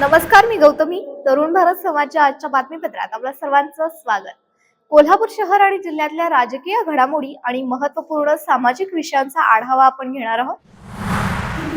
नमस्कार मी गौतमी तरुण भारत समाजच्या आजच्या बातमीपत्रात आपल्या सर्वांचं स्वागत. कोल्हापूर शहर आणि जिल्ह्यातल्या राजकीय घडामोडी आणि महत्त्वपूर्ण सामाजिक विषयांचा आढावा आपण घेणार आहोत.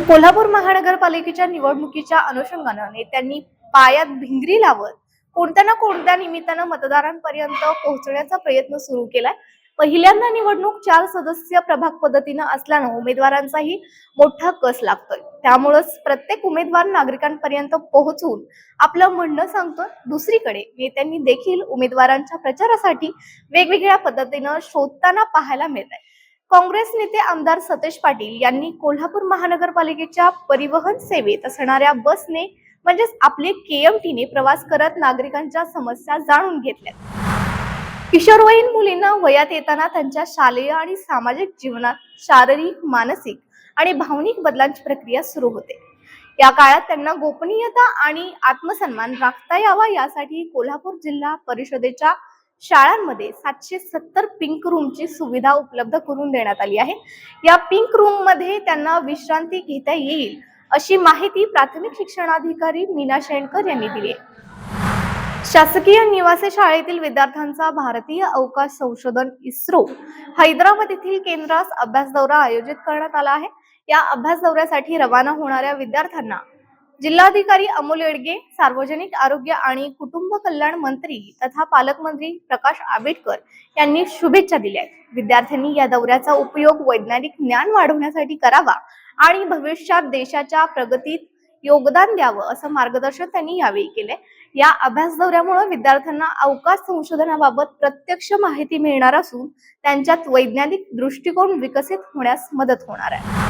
कोल्हापूर महानगरपालिकेच्या निवडणुकीच्या अनुषंगानं नेत्यांनी पायात भिंगरी लावत कोणत्या ना कोणत्या निमित्तानं मतदारांपर्यंत पोहोचण्याचा प्रयत्न सुरू केलाय? पहिल्यांदा निवडणूक चार सदस्य प्रभाग पद्धतीनं असल्यानं उमेदवारांचाही मोठा कस लागतोय? त्यामुळंच प्रत्येक उमेदवार नागरिकांपर्यंत पोहोचून आपलं म्हणणं सांगतो दुसरीकडे नेत्यांनी देखील उमेदवारांच्या प्रचारासाठी वेगवेगळ्या पद्धतीनं शोधताना पाहायला मिळत आहे काँग्रेस नेते आमदार सतेज पाटील यांनी कोल्हापूर महानगरपालिकेच्या परिवहन सेवेत असणाऱ्या बसने म्हणजेच आपले केएमटीने प्रवास करत नागरिकांच्या समस्या जाणून घेतल्या किशोरवयीन मुलींना वयात येताना त्यांच्या शालेय आणि सामाजिक जीवनात शारीरिक मानसिक आणि भावनिक बदलांची प्रक्रिया सुरू होते. या काळात त्यांना गोपनीयता आणि आत्मसन्मान राखता यावा यासाठी कोल्हापूर जिल्हा परिषदेच्या शाळांमध्ये सातशे सत्तर पिंक रूमची सुविधा उपलब्ध करून देण्यात आली आहे. या पिंक रूममध्ये त्यांना विश्रांती घेता येईल अशी माहिती प्राथमिक शिक्षणाधिकारी मीना शेणकर यांनी दिली आहे. शासकीय निवासी शाळेतील विद्यार्थ्यांचा भारतीय अवकाश संशोधन इस्रो हैदराबाद येथील केंद्रास अभ्यास दौरा आयोजित करण्यात आला आहे. या अभ्यास दौऱ्यासाठी रवाना होणाऱ्या विद्यार्थ्यांना जिल्हाधिकारी अमोल येडगे सार्वजनिक आरोग्य आणि कुटुंब कल्याण मंत्री तथा पालकमंत्री प्रकाश आंबेडकर यांनी शुभेच्छा दिल्या आहेत. विद्यार्थ्यांनी या दौऱ्याचा उपयोग वैज्ञानिक ज्ञान वाढवण्यासाठी करावा आणि भविष्यात देशाच्या प्रगतीत योगदान द्यावं असं मार्गदर्शन त्यांनी यावेळी केले या अभ्यास दौऱ्यामुळे विद्यार्थ्यांना अवकाश संशोधनाबाबत प्रत्यक्ष माहिती मिळणार असून त्यांच्यात वैज्ञानिक दृष्टिकोन विकसित होण्यास मदत होणार आहे.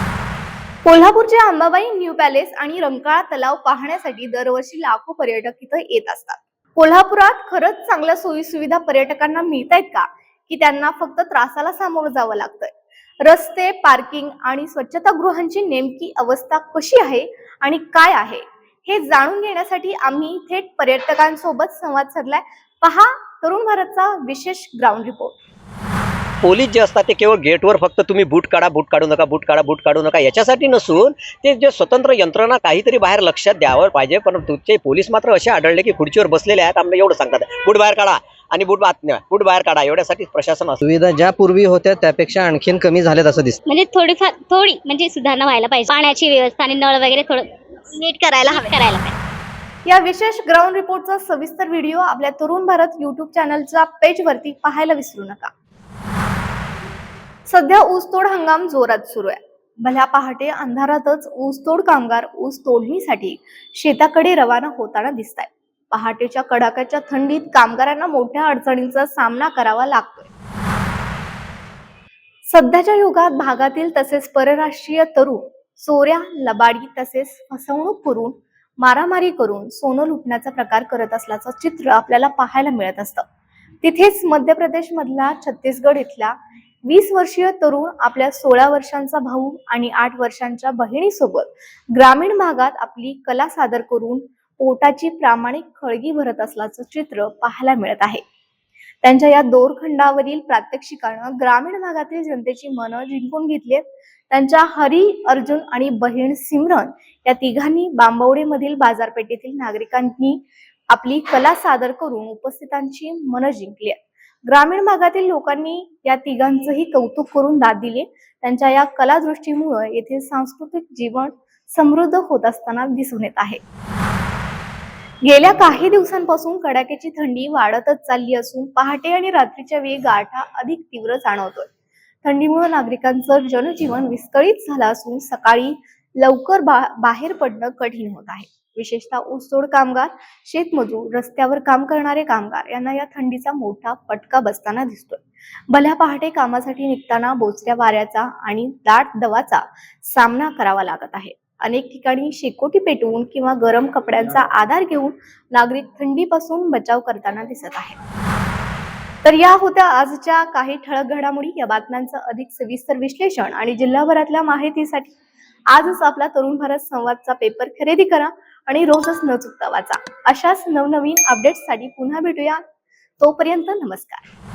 कोल्हापूरचे अंबाबाई न्यू पॅलेस आणि रंकाळा तलाव पाहण्यासाठी दरवर्षी लाखो पर्यटक इथं येत असतात. कोल्हापुरात खरंच चांगल्या सोयी सुविधा पर्यटकांना मिळत आहेत का? की त्यांना फक्त त्रासाला सामोरं जावं लागतंय? रस्ते पार्किंग आणि स्वच्छतागृहांची नेमकी अवस्था कशी आहे आणि काय आहे हे जाणून घेण्यासाठी आम्ही थेट पर्यटकांसोबत संवाद साधलाय. पहा तरुण भारतचा विशेष ग्राउंड रिपोर्ट पोलीस जे असतात ते केवळ गेटवर फक्त तुम्ही बूट काढा बूट काढू नका बूट काढा बूट काढू नका याच्यासाठी नसून ते जे स्वतंत्र यंत्रणा काहीतरी बाहेर लक्षात द्यावं पाहिजे पण तुमचे पोलीस मात्र असे आढळले की खुर्चीवर बसलेले आहेत आम्हाला एवढं सांगतात. बूट बाहेर काढा. आणि बूट आत न्या बूट बाहेर काढा एवढ्यासाठी प्रशासन सुविधा ज्या पूर्वी होत्या त्यापेक्षा आणखीन कमी झाल्यात असं दिसतं. म्हणजे थोडीफार थोडी म्हणजे सुधारणा व्हायला पाहिजे. पाण्याची व्यवस्था आणि नळ वगैरे थोडं नीट करायला हवे. करायला पाहिजे. या विशेष ग्राउंड रिपोर्टचा सविस्तर व्हिडिओ आपल्या तरुण भारत युट्यूब चॅनलच्या पेजवरती पाहायला विसरू नका. सध्या ऊसतोड हंगाम जोरात सुरू आहे. भल्या पहाटे अंधारातच ऊसतोड कामगार ऊस तोडणीसाठी शेताकडे रवाना होताना दिसत आहेत पहाटेच्या कडाक्याच्या थंडीत कामगारांना मोठ्या अडचणींचा सामना करावा लागतोय. सध्याच्या युगात भागातील तसेच परराष्ट्रीय तरुण चोऱ्या लबाडी तसेच फसवणूक करून मारामारी करून सोनं लुटण्याचा प्रकार करत असल्याचं चित्र आपल्याला पाहायला मिळत असतं. तिथेच मध्य प्रदेश मधला छत्तीसगड इथला वीस वर्षीय तरुण आपल्या सोळा वर्षांचा भाऊ आणि आठ वर्षांच्या बहिणीसोबत ग्रामीण भागात आपली कला सादर करून पोटाची प्रामाणिक खळगी भरत असल्याचं चित्र पाहायला मिळत आहे. त्यांच्या या दोरखंडावरील प्रात्यक्षिकानं ग्रामीण भागातील जनतेची मनं जिंकून घेतली त्यांच्या हरी अर्जुन आणि बहीण सिमरन या तिघांनी बांबवडेमधील बाजारपेठेतील नागरिकांनी आपली कला सादर करून उपस्थितांची मनं जिंकली आहेत. ग्रामीण भागातील लोकांनी या तिघांचंही कौतुक करून दाद दिले. त्यांच्या या कलादृष्टीमुळे येथील सांस्कृतिक जीवन समृद्ध होत असताना दिसून येत आहे. गेल्या काही दिवसांपासून कडाक्याची थंडी वाढतच चालली असून पहाटे आणि रात्रीच्या वेळी गारठा अधिक तीव्र जाणवतोय. थंडीमुळे नागरिकांचं जनजीवन विस्कळीत झालं असून सकाळी लवकर बा- बाहेर पडणं कठीण होत आहे. विशेषतः ऊसतोड कामगार शेतमजूर रस्त्यावर काम करणारे कामगार यांना या थंडीचा मोठा फटका बसताना दिसतोय. भल्या पहाटे कामासाठी निघताना बोचऱ्या वाऱ्याचा आणि दाट दवाचा सामना करावा लागत आहे. अनेक ठिकाणी शेकोटी पेटवून किंवा गरम कपड्यांचा आधार घेऊन नागरिक थंडीपासून बचाव करताना दिसत आहे तर या होत्या आजच्या काही ठळक घडामोडी. या बातम्यांचं अधिक सविस्तर विश्लेषण आणि जिल्हाभरातल्या माहितीसाठी आजच आपला तरुण भारत संवादचा पेपर खरेदी करा आणि रोजच न चुकता वाचा. अशाच नवनवीन अपडेट्ससाठी पुन्हा भेटूया. तोपर्यंत नमस्कार.